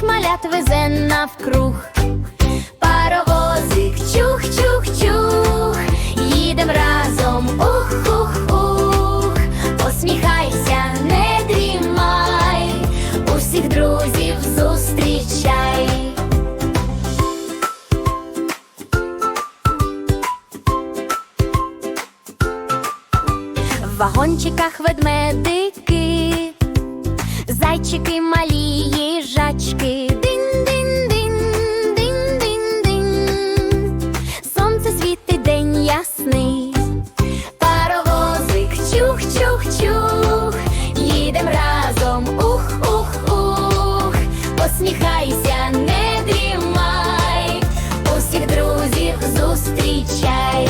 поросят везе навкруг. Паровозик чух-чух-чух, їдем разом ух-ух-ух, посміхайся, не дрімай, усіх друзів зустрічай. В вагончиках ведмедики, зайчики малі їжачки. Дин-дин-дин-дин-дин-дин. Сонце світить день ясний. Паровозик чух-чух-чух. Їдем разом ух-ух-ух. Посміхайся, не дрімай. Усіх друзів зустрічай.